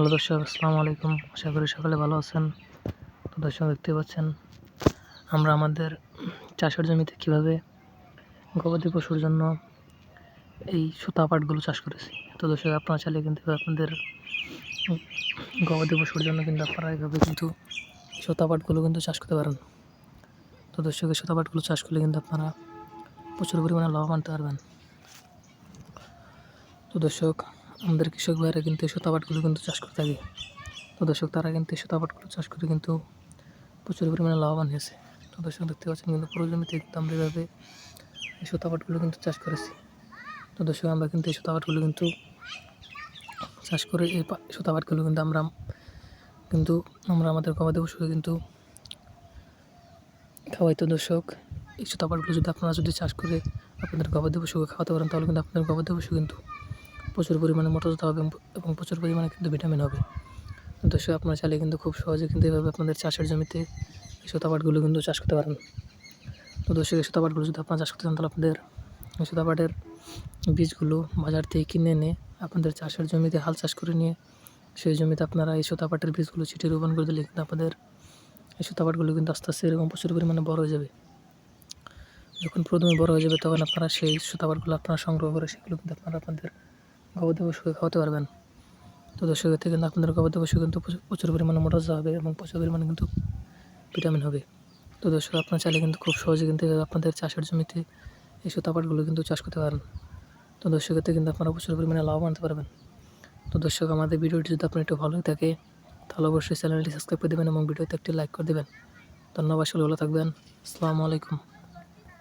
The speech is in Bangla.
হ্যালো দর্শক, আসসালামু আলাইকুম। আশা করি সকলে ভালো আছেন। তো দর্শক দেখতে পাচ্ছেন, আমরা আমাদের চাষের জমিতে কীভাবে গবাদি পশুর জন্য এই সুতা পাটগুলো চাষ করেছি। তো দর্শক, আপনারা চাইলে কিন্তু আপনাদের গবাদি পশুর জন্য কিন্তু আপনারা এইভাবে কিন্তু সুতা পাটগুলো কিন্তু চাষ করতে পারেন। তো দর্শক, এই সুতা পাটগুলো চাষ করলে কিন্তু আপনারা প্রচুর পরিমাণে লাভবান হতে পারবেন। তো দর্শক আমাদের কৃষক ভাইরা কিন্তু এই সুতাপাটগুলো কিন্তু চাষ করে থাকে। তো দর্শক, তারা কিন্তু এই সুতাপাটগুলো চাষ করে কিন্তু প্রচুর পরিমাণে লাভবান হয়েছে। তো দর্শক, দেখতে পাচ্ছেন কিন্তু পুরো জমিতে কিন্তু আমরা এভাবে এই সুতাপাটগুলো কিন্তু চাষ করেছি। তো দর্শক, আমরা কিন্তু এই সুতাপাটগুলো কিন্তু চাষ করে এই পা- কিন্তু আমরা কিন্তু আমরা আমাদের গবাদি পশুকে কিন্তু খাওয়াই। তো দর্শক, এই সুতাপাটগুলো যদি আপনারা যদি চাষ করে আপনাদের গবাদি পশুকে খাওয়াতে পারেন, তাহলে কিন্তু আপনাদের গবাদি পশু কিন্তু প্রচুর পরিমাণে মোটরতা হবে এবং প্রচুর পরিমাণে কিন্তু ভিটামিন হবে। দর্শক আপনারা চাইলে কিন্তু খুব সহজে কিন্তু এভাবে আপনাদের চাষের জমিতে এই সুতাপাটগুলো কিন্তু চাষ করতে পারেন। তো দর্শক, এই সুতাপাটগুলো যদি আপনারা চাষ করতে চান, তাহলে আপনাদের এই সুতাপাটের বীজগুলো বাজার থেকে কিনে এনে আপনাদের চাষের জমিতে হাল চাষ করে নিয়ে সেই জমিতে আপনারা এই সুতাপাটের বীজগুলো ছিটিয়ে রোপণ করে দিলে কিন্তু আপনাদের এই সুতাপাটগুলো কিন্তু আস্তে আস্তে এরকম প্রচুর পরিমাণে বড় হয়ে যাবে। যখন প্রথমে বড় হয়ে যাবে, তখন আপনারা সেই সুতাপাটগুলো আপনারা সংগ্রহ করে সেগুলো কিন্তু আপনারা আপনাদের গবাদি পশুকে খাওয়াতে পারবেন। তো দর্শকের থেকে কিন্তু আপনাদের গবাদি পশু কিন্তু প্রচুর- পরিমাণে মোটাজা হবে এবং প্রচুর পরিমাণে কিন্তু ভিটামিন হবে। তো দর্শক, আপনার চাইলে কিন্তু খুব সহজে কিন্তু আপনাদের চাষের জমিতে এই সুতাপাটগুলো কিন্তু চাষ করতে পারেন। তো দর্শকের থেকে কিন্তু আপনারা প্রচুর পরিমাণে লাভ আনতে পারবেন। তো দর্শক, আমাদের ভিডিওটি যদি আপনার একটু ভালো থাকে, তাহলে অবশ্যই চ্যানেলটি সাবস্ক্রাইব করে দেবেন এবং ভিডিওতে একটি লাইক করে দেবেন। ধন্যবাদ সকলে ভালো থাকবেন। আসসালামু আলাইকুম।